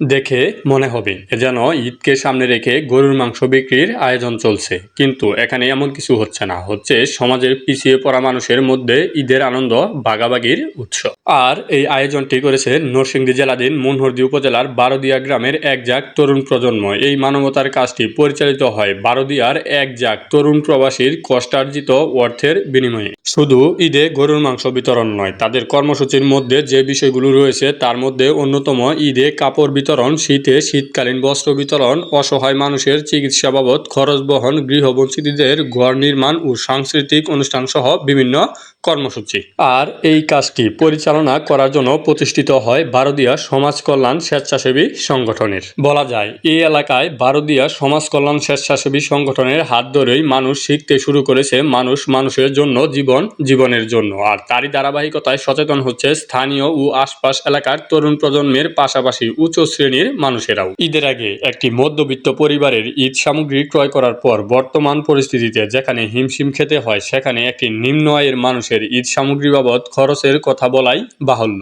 দেখে মনে হবে যেন ঈদকে সামনে রেখে গরুর মাংস বিক্রির আয়োজন চলছে। কিন্তু এখানে এমন কিছু হচ্ছে না, হচ্ছে সমাজের পিছিয়ে পড়া মানুষের মধ্যে ঈদের আনন্দ ভাগাভাগির উৎস। আর এই আয়োজনটি করেছে নরসিংদী জেলাধীন মুনহরদী উপজেলার বারোদিয়া গ্রামের এক জাক তরুণ প্রজন্ম। এই মানবতার কাজটি পরিচালিত হয় বারোদিয়ার এক জাক তরুণ প্রবাসীর কষ্টার্জিত অর্থের বিনিময়ে। শুধু ঈদে গরুর মাংস বিতরণ নয়, তাদের কর্মসূচির মধ্যে যে বিষয়গুলো রয়েছে তার মধ্যে অন্যতম ঈদে কাপড় বিতরণ, শীতে শীতকালীন বস্ত্র বিতরণ, অসহায় মানুষের চিকিৎসা বাবদ খরচ বহন, গৃহবঞ্চিতদের ঘর নির্মাণ ও সাংস্কৃতিক অনুষ্ঠান সহ বিভিন্ন কর্মসূচি। আর এই কাজটি পরিচালনা করার জন্য প্রতিষ্ঠিত হয় বারোদিয়া সমাজ কল্যাণ স্বেচ্ছাসেবী সংগঠনের। বলা যায়, এই এলাকায় বারোদিয়া সমাজ কল্যাণ স্বেচ্ছাসেবী সংগঠনের হাত ধরেই মানুষ শিখতে শুরু করেছে মানুষ মানুষের জন্য জীবন জীবনের জন্য। আর তারই ধারাবাহিকতায় সচেতন হচ্ছে স্থানীয় ও আশপাশ এলাকার তরুণ প্রজন্মের পাশাপাশি উচ্চ শ্রেণির মানুষেরাও। ঈদের আগে একটি মধ্যবিত্ত পরিবারের ঈদ সামগ্রী ক্রয় করার পর বর্তমান পরিস্থিতিতে যেখানে হিমশিম খেতে হয়, সেখানে একটি নিম্ন আয়ের মানুষের ঈদ সামগ্রী বাবদ খরচের কথা বলাই বাহুল্য।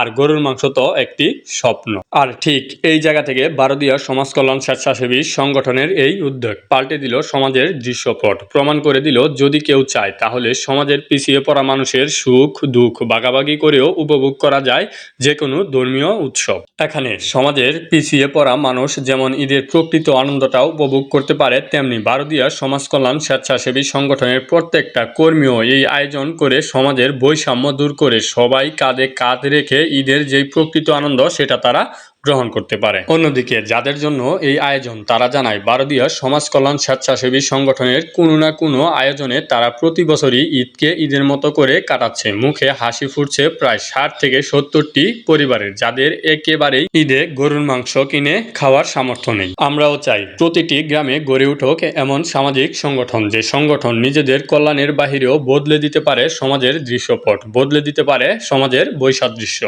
আর গরুর মাংস তো একটি স্বপ্ন। আর ঠিক এই জায়গা থেকে ভারতীয় সমাজ কল্যাণ স্বেচ্ছাসেবী সংগঠনের এই উদ্যোগ পাল্টে দিল সমাজের দৃশ্যপট। প্রমাণ করে দিল, যদি কেউ চায়, তাহলে সমাজের পিছিয়ে পড়া মানুষের সুখ, দুঃখ ভাগাভাগি করেও উপভোগ করা যায় যে কোনো ধর্মীয় উৎসব। এখানে সমাজের পিছিয়ে পড়া মানুষ যেমন ঈদের প্রকৃত আনন্দটাও উপভোগ করতে পারে, তেমনি ভারতীয় সমাজ কল্যাণ স্বেচ্ছাসেবী সংগঠনের প্রত্যেকটা কর্মীও এই আয়োজন করে সমাজের বৈষম্য দূর করে সবাই কাঁধে কাঁধ রেখে ঈদের যেই প্রকৃত আনন্দ সেটা তারা গ্রহণ করতে পারে। অন্যদিকে যাদের জন্য এই আয়োজন, তারা জানায় বারোদিয়া সমাজ কল্যাণ স্বেচ্ছাসেবী সংগঠনের কোনো না কোনো আয়োজনে তারা প্রতি বছরই ঈদকে ঈদের মতো করে কাটাচ্ছে। মুখে হাসি ফুটছে প্রায় ষাট থেকে সত্তরটি পরিবারের, যাদের একেবারেই ঈদে গরুর মাংস কিনে খাওয়ার সামর্থ্য নেই। আমরাও চাই প্রতিটি গ্রামে গড়ে উঠুক এমন সামাজিক সংগঠন, যে সংগঠন নিজেদের কল্যাণের বাহিরেও বদলে দিতে পারে সমাজের দৃশ্যপট, বদলে দিতে পারে সমাজের বৈসাদৃশ্য।